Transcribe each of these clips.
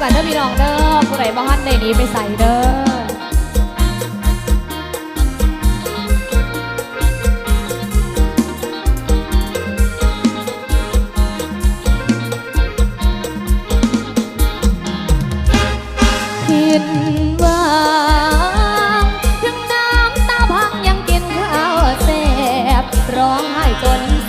กันเด้อพี่น้องเด้อผู้ใดบ้านในนี้ไปใส่เด้อร้องไห้จน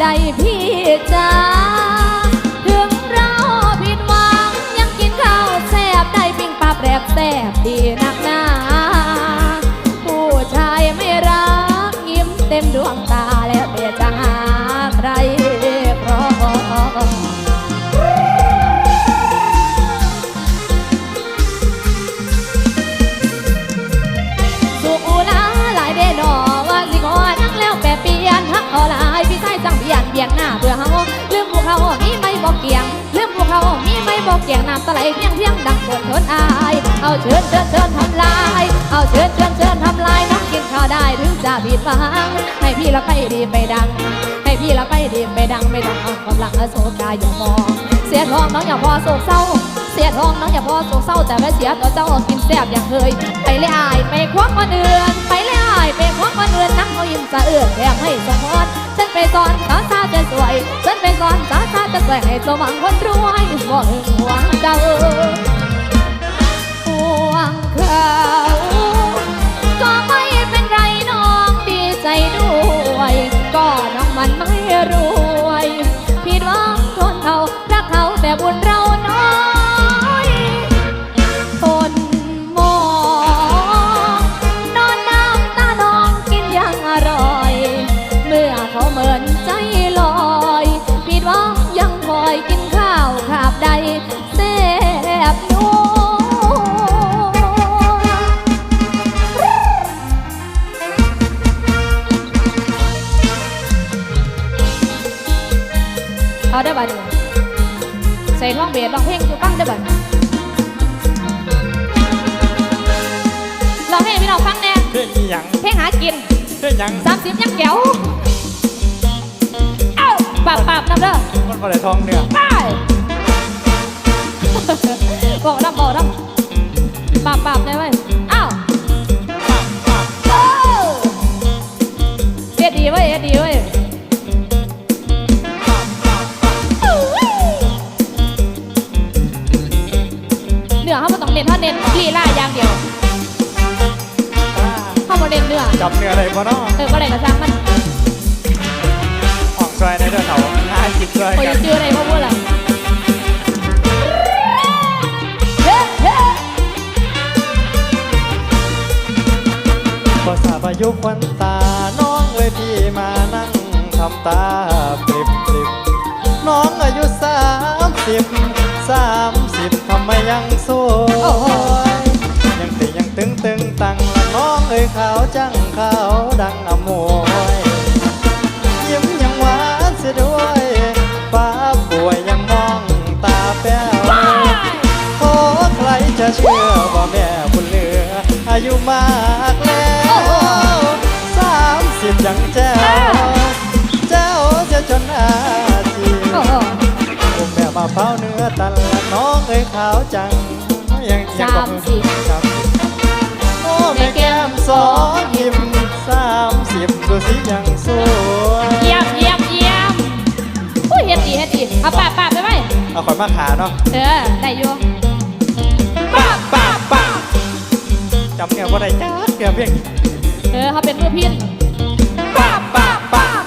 ได้พี่จ้า กเกียงน้ำตะไหลเพียงเพียงดังปวดทนอาย เอาเชิญเชิญเชิญทำลาย เอาเชิญเชิญเชิญทำลายน้องกินข้าวได้ถึงจะผิดหวังให้พี่ละไปดีไปดัง ให้พี่ละไปดีไปดังไม่ต้องเอากำลังอโศกายอย่ามองเสียทองน้องอย่าพอโศกเศร้าเสียทองน้องอย่าพอโศกเศร้าแต่ว่เสียตัวเจ้ากินแซ่บอย่างเคยไปเลยอายไปควักคนอื่นไปเลยอายไปควักคนอื่นนั่งเขายิ้มสะเอื้อนแถมให้สมพรฉันไปสอนสาวสาจะสวยฉันไปสอนสาวสาจะสวยให้สมหวังคนรู้ อยกินข้าวขาบใดแซ่บนัวเอาได้อบัดนี้ใส่ท่องเบียดลองเพลงอยู่ฟังได้อบัดลองเพลงให้พี่น้องฟังแน่เพื่อนอีหยังเพลงหากินเพื่อนหยังสามสิบยังแก้วเอ้า ปราบปราบนำเด้อมันบ่ได้ทองเนื้อไปบอกนำบอกนำปราบปราบได้ไหมเอ้าเอ้าเฮ็ดดีเว้ยเฮ็ดดีเว้ยเนื้อเขาไม่ต้องเน้นเขาเน้นลีลาอย่างเดียวเขาบ่เน้นเนื้อจับเนื้ออะไรบ่เนาะ เออบ่ได้กระซังมัน ภายุควันตา น้องเอ้ยพี่มานั่งทำตาปริบปริบน้องอายุสามสิบสามสิบทำไมยังสวยยังติยังตึงตึงตังละน้องเอ้ยขาวจังขาวดังอโมยยิ้มยังหวานเสียด้วยฟ้าป่วยยังมองตาแป้วโอ้ใครจะเชื่อว่าแม่บุญเหลืออายุมาก สิบยังแจ้วแจ้วเสียจนอาจีโอ้โหโอ้แม่มาเฝ้าเนื้อตันละน้องเอ้ยขาวจังยังยังสามสิบสามสิบโอ้แม่แก้มสองยิ้มสามสิบดูสิยังสวยเยี่ยมเยี่ยมเยี่ยมอุ้ยเฮ็ดดีเฮ็ดดีเอาปาบปาบได้ไหมเอาขอยมาขาเนาะเออได้อยู่ป้าป้าป้าจำเนี่ยว่าได้จ้าเดี๋ยวเพียงเออเขาเป็นมือพิน Bop.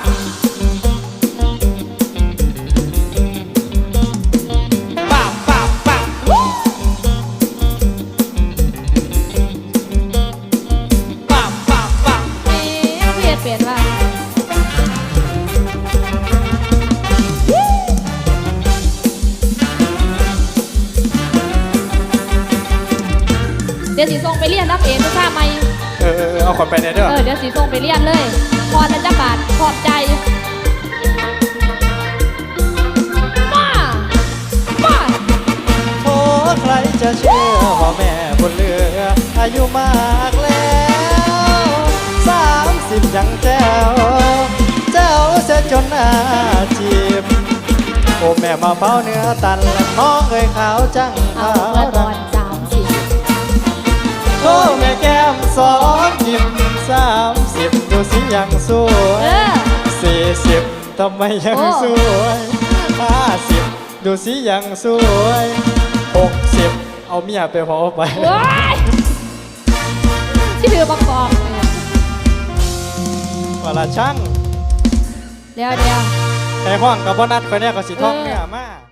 เดี๋ยวสีส่งไปเรียนรับเองไม่ทราบไหมเออเออเอาขอนไปเนี่ยเด้อเออเดี๋ยวสีส่งไปเรียนเลยพอละจะบาทขอบใจไปใครจะเชื่อว่าแม่บนเรือ อายุมากแล้วสามสิบยังแจ้วเจ้าเสียจนหน้าจีบโอ้แม่มาเฝ้าเนื้อตันและน้องเอ้ยขาวจังเอาขาวเมื่อตดัอง สิบดูสิยังสวเอยอสี่สิบทำไมยังโอ้สวยห้าสิบดูสิยังสวยหกสิบเอาเมียไปพอไปว้ายที่ถือประกอบเวลาช่างเดี๋ยวเดี๋ยวไอ้ห้องกับบ่นัดไปเนี่ยก็สิท่องเออเนื้อมา